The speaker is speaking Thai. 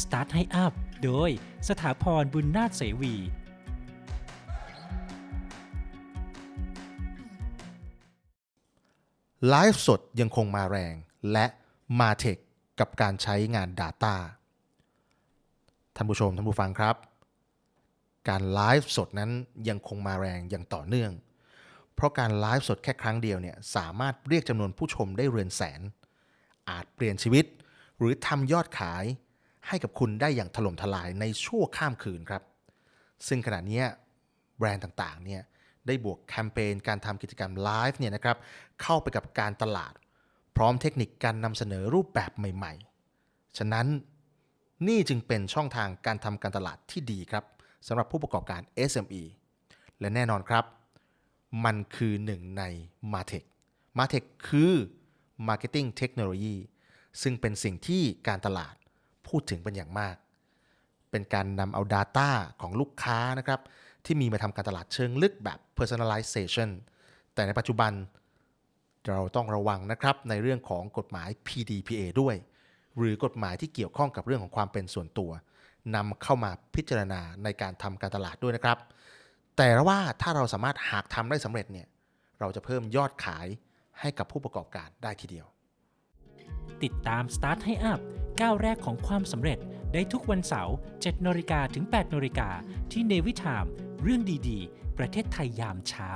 Start ให้อัพโดยสถาพรบุญนาถเสวี ไลฟ์สดยังคงมาแรงและมาเทคกับการใช้งาน Data ท่านผู้ชมท่านผู้ฟังครับ การไลฟ์สดนั้นยังคงมาแรงอย่างต่อเนื่อง เพราะการไลฟ์สดแค่ครั้งเดียวเนี่ยสามารถเรียกจำนวนผู้ชมได้เรือนแสน อาจเปลี่ยนชีวิต หรือทำยอดขาย ให้กับคุณได้อย่างถล่มทลายในชั่วข้ามคืนครับ ซึ่งขณะนี้แบรนด์ต่างๆเนี่ยได้บวกแคมเปญการทำกิจกรรมไลฟ์เนี่ยนะครับเข้าไปกับการตลาด พร้อมเทคนิคการนำเสนอรูปแบบใหม่ๆ ฉะนั้นนี่จึงเป็นช่องทางการทำการตลาดที่ดีครับสำหรับผู้ประกอบการ SME และแน่นอนครับ มันคือหนึ่งใน Martech Martech คือ Marketing Technology ซึ่งเป็นสิ่งที่การตลาด พูดถึงเป็นอย่างมาก เป็นการนำเอา Data ของลูกค้านะครับ ที่มีมาทำการตลาดเชิงลึกแบบ Personalization แต่ในปัจจุบันเราต้องระวังนะครับในเรื่องของกฎหมาย PDPA ด้วย หรือกฎหมายที่เกี่ยวข้องกับเรื่องของความเป็นส่วนตัวนำเข้ามาพิจารณาในการทำการตลาดด้วยนะครับ แต่ว่าถ้าเราสามารถหากทำได้สำเร็จเนี่ยเราจะเพิ่มยอดขายให้กับผู้ประกอบการได้ทีเดียว ติดตาม Start ให้อัพ ก้าวแรกของความสำเร็จได้ทุกวันเสาร์7นาฬิกาถึง8นาฬิกาที่เนวิทาม เรื่องดีๆ ประเทศไทยยามเช้า